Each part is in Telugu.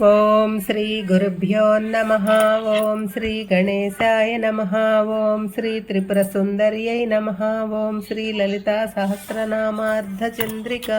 ఓం శ్రీ గురుభ్యో నమ. ఓం శ్రీ గణేశాయ నమ. ఓం శ్రీ త్రిపుర సుందర్యై నమ. ఓం శ్రీ లలితా సహస్రనామార్ధచంద్రిక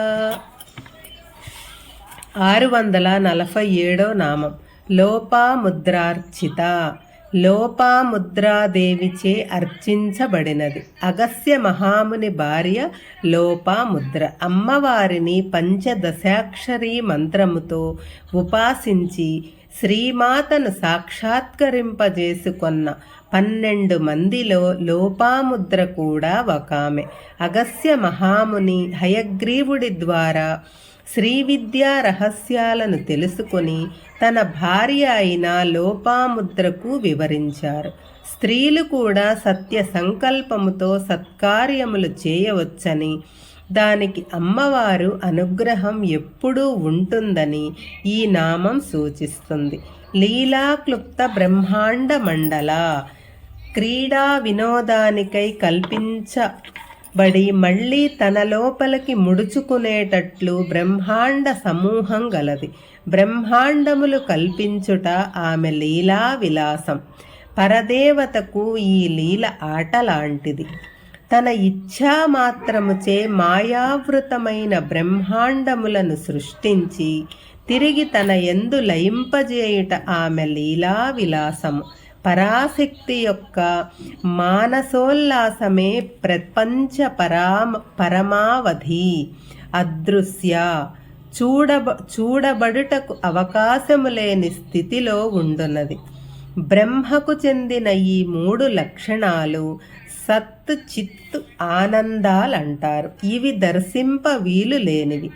ఆరు వందల నలభై ఏడో నామం. లోపాముద్రార్చిత. లోపాముద్రాదేవిచే అర్చించబడినది. అగస్య మహాముని భార్య లోపాముద్ర. అమ్మవారిని పంచదశాక్షరీ మంత్రముతో ఉపాసించి శ్రీమాతను సాక్షాత్కరింపజేసుకొన్న పన్నెండు మందిలో లోపాముద్ర కూడా ఒకామె అగస్య మహాముని హయగ్రీవుడి ద్వారా శ్రీ విద్యా రహస్యాలను తెలుసుకొని తన భార్య అయిన లోపాముద్రకు వివరించారు. స్త్రీలు కూడా సత్య సంకల్పముతో సత్కార్యములు చేయవచ్చని దానికి అమ్మవారు అనుగ్రహం ఎప్పుడూ ఉంటుందని ఈ నామం సూచిస్తుంది. లీలాక్లుప్త బ్రహ్మాండ మండల క్రీడా వినోదానికై కల్పించబడి మళ్ళీ తన లోపలికి ముడుచుకునేటట్లు బ్రహ్మాండ సమూహం గలది. బ్రహ్మాండములు కల్పించుట ఆమె లీలా విలాసం. పరదేవతకు ఈ లీల ఆట లాంటిది. తన ఇచ్ఛా మాత్రముచే మాయావృతమైన బ్రహ్మాండములను సృష్టించి తిరిగి తన ఎందు లయింపజేయుట ఆమె లీలా విలాసము. పరాశక్తి యొక్క మానసోల్లాసమే ప్రపంచ పరామ పరమావధి. అదృశ్య. చూడబ చూడబడుటకు అవకాశము లేని స్థితిలో ఉండున్నది బ్రహ్మకు చెందిన ఈ మూడు లక్షణాలు సత్ చిత్ ఆనందాలంటారు. ఇవి దర్శింప వీలు లేనివి.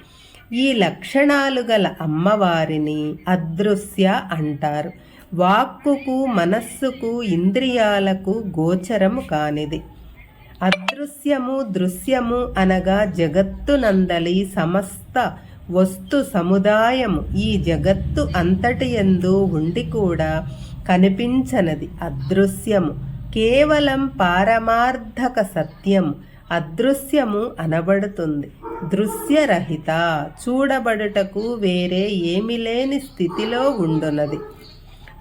ఈ లక్షణాలు గల అమ్మవారిని అదృశ్య అంటారు. వాక్కుకు మనస్సుకు ఇంద్రియాలకు గోచరము కానిది. అదృశ్యము దృశ్యము అనగా జగత్తునందలి సమస్త వస్తు సముదాయము. ఈ జగత్తు అంతటి ఎందు ఉండి కూడా కనిపించనది అదృశ్యము. కేవలం పారమార్థక సత్యము అదృశ్యము అనబడుతుంది. దృశ్యరహిత చూడబడుటకు వేరే ఏమి లేని స్థితిలో ఉండునది.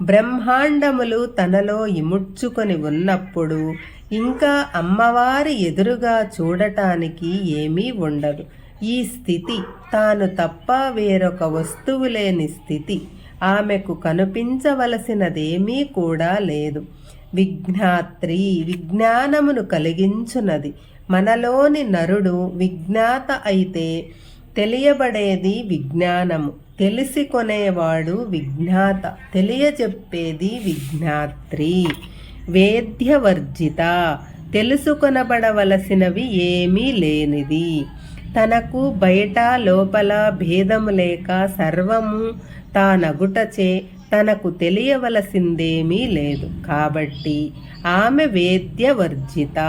బ్రహ్మాండములు తనలో ఇముడ్చుకొని ఉన్నప్పుడు ఇంకా అమ్మవారి ఎదురుగా చూడటానికి ఏమీ ఉండదు. ఈ స్థితి తాను తప్ప వేరొక వస్తువు లేని స్థితి. ఆమెకు కనిపించవలసినదేమీ కూడా లేదు. విజ్ఞాత్రి విజ్ఞానమును కలిగించున్నది మనలోని నరుడు విజ్ఞాత అయితే తెలియబడేది విజ్ఞానము. తెలిసి కొనేవాడు విజ్ఞాత తెలియజెప్పేది విజ్ఞాత్రి. వేద్యవర్జిత తెలుసుకొనబడవలసినవి ఏమీ లేనిది. తనకు బయట లోపల భేదము లేక సర్వము తానగుటచే తనకు తెలియవలసిందేమీ లేదు. కాబట్టి ఆమె వేద్యవర్జిత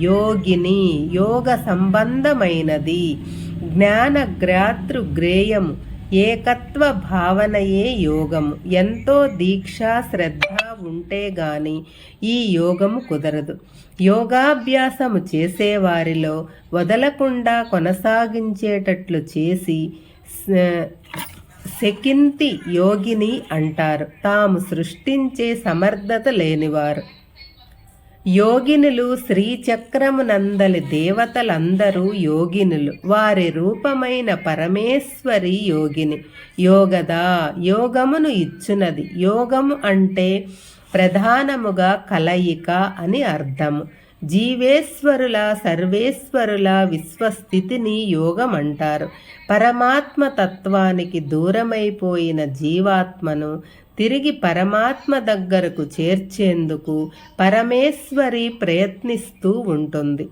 యోగిని యోగ సంబంధమైనది. జ్ఞానగ్రాతృగ్రేయము ఏకత్వ భావనయే యోగము. ఎంతో దీక్ష శ్రద్ధ ఉంటే గాని ఈ యోగము కుదరదు. యోగాభ్యాసము చేసేవారిలో వదలకుండా కొనసాగించేటట్లు చేసి సెకింతి యోగిని అంటారు. తాము సృష్టించే సమర్థత లేనివారు. యోగినులు శ్రీచక్రమునందలి దేవతలందరూ యోగినులు. వారి రూపమైన పరమేశ్వరి యోగిని. యోగదా యోగమును ఇచ్చునది. యోగము అంటే ప్రధానముగా కలయిక అని అర్థము. జీవేశ్వరుల సర్వేశ్వరుల విశ్వస్థితిని యోగం అంటారు పరమాత్మ తత్వానికి దూరమైపోయిన జీవాత్మను తిరిగి పరమాత్మ దగ్గరకు చేర్చేందుకు పరమేశ్వరి ప్రయత్నిస్తూ ఉంటుంది.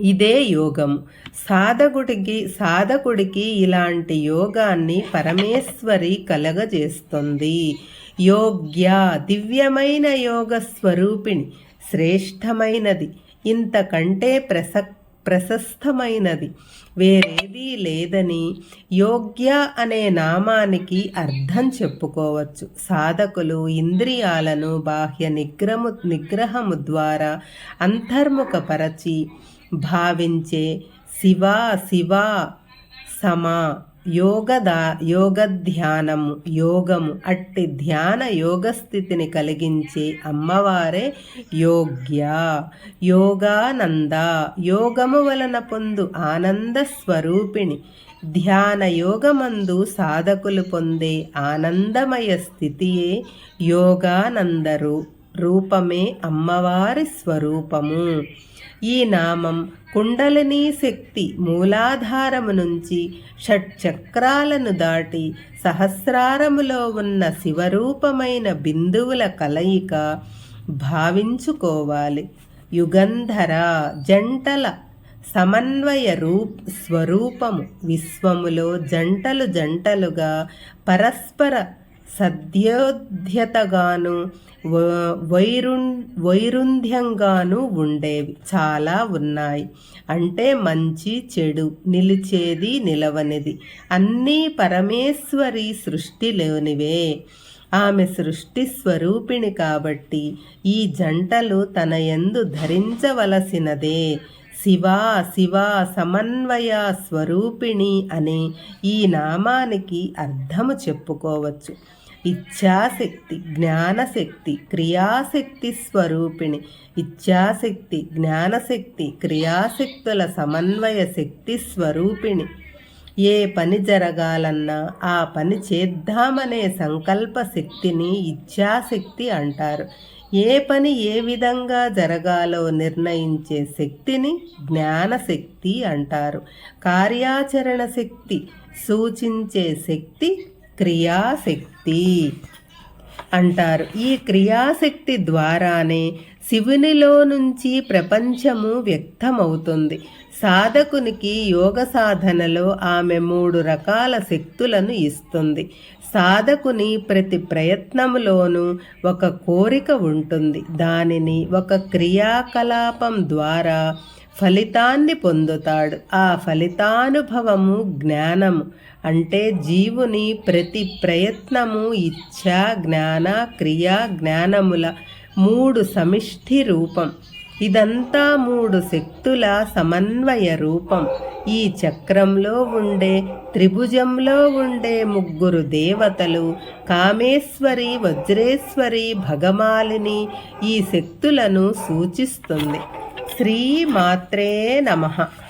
ఇదే యోగం. సాధకుడికి సాధకుడికి ఇలాంటి యోగాన్ని పరమేశ్వరి కలగజేస్తుంది. యోగ్య దివ్యమైన యోగ స్వరూపిణి శ్రేష్టమైనది. ఇంతకంటే ప్రసక్ ప్రశస్తమైనది. వేరేదీ లేదని యోగ్య అనే నామానికి అర్థం చెప్పుకోవచ్చు. సాధకులు ఇంద్రియాలను బాహ్య నిగ్రము నిగ్రహము ద్వారా అంతర్ముఖపరచి భావించే శివ శివ సమ యోగదా యోగధ్యానము యోగము అట్టి ధ్యాన యోగస్థితిని కలిగించే అమ్మవారే యోగ్య. యోగానంద యోగము వలన పొందు ఆనంద స్వరూపిణి. ధ్యాన యోగమందు సాధకులు పొందే ఆనందమయ స్థితియే యోగానందరు రూపమే అమ్మవారి స్వరూపము. ఈ నామం కుండలిని శక్తి మూలాధారము నుంచి షట్చక్రాలను దాటి సహస్రారములో ఉన్న శివరూపమైన బిందువుల కలయిక భావించుకోవాలి. యుగంధర జంటల సమన్వయ రూప్ స్వరూపము విశ్వములో జంటలు జంటలుగా పరస్పర సద్యోధ్యతగాను వైరుం వైరుంధ్యంగాను ఉండేవి. చాలా ఉన్నాయి. అంటే మంచి చెడు నిలిచేది నిలవనిది. అన్నీ పరమేశ్వరి సృష్టిలోనివే ఆమె సృష్టి స్వరూపిణి కాబట్టి ఈ జంటలు తన ఎందు ధరించవలసినదే. శివ శివ సమన్వయ స్వరూపిణి అనే ఈ నామానికి అర్థము చెప్పుకోవచ్చు. ఇచ్ఛాశక్తి జ్ఞానశక్తి క్రియాశక్తి స్వరూపిణి. ఇచ్ఛాశక్తి జ్ఞానశక్తి క్రియాశక్తుల సమన్వయ శక్తి స్వరూపిణి. ఏ పని జరగాలన్నా ఆ పని చేద్దామనే సంకల్ప శక్తిని ఇచ్ఛాశక్తి అంటారు. ఏ పని ఏ విధంగా జరగాలో నిర్ణయించే శక్తిని జ్ఞానశక్తి అంటారు. కార్యాచరణ శక్తి సూచించే శక్తి క్రియాశక్తి అంటారు. ఈ క్రియాశక్తి ద్వారానే శివునిలో నుంచి ప్రపంచము వ్యక్తమవుతుంది. సాధకునికి యోగ సాధనలో ఆమె మూడు రకాల శక్తులను ఇస్తుంది. సాధకుని ప్రతి ప్రయత్నములోనూ ఒక కోరిక ఉంటుంది. దానిని ఒక క్రియాకలాపం ద్వారా ఫలితాన్ని పొందుతాడు. ఆ ఫలితానుభవము జ్ఞానము. అంటే జీవుని ప్రతి ప్రయత్నము ఇచ్ఛా జ్ఞాన క్రియా జ్ఞానముల మూడు సమిష్టి రూపం. ఇదంతా మూడు శక్తుల సమన్వయ రూపం. ఈ చక్రంలో ఉండే త్రిభుజంలో ఉండే ముగ్గురు దేవతలు కామేశ్వరి వజ్రేశ్వరి భగమాలిని ఈ శక్తులను సూచిస్తుంది. శ్రీమాత్రే నమః.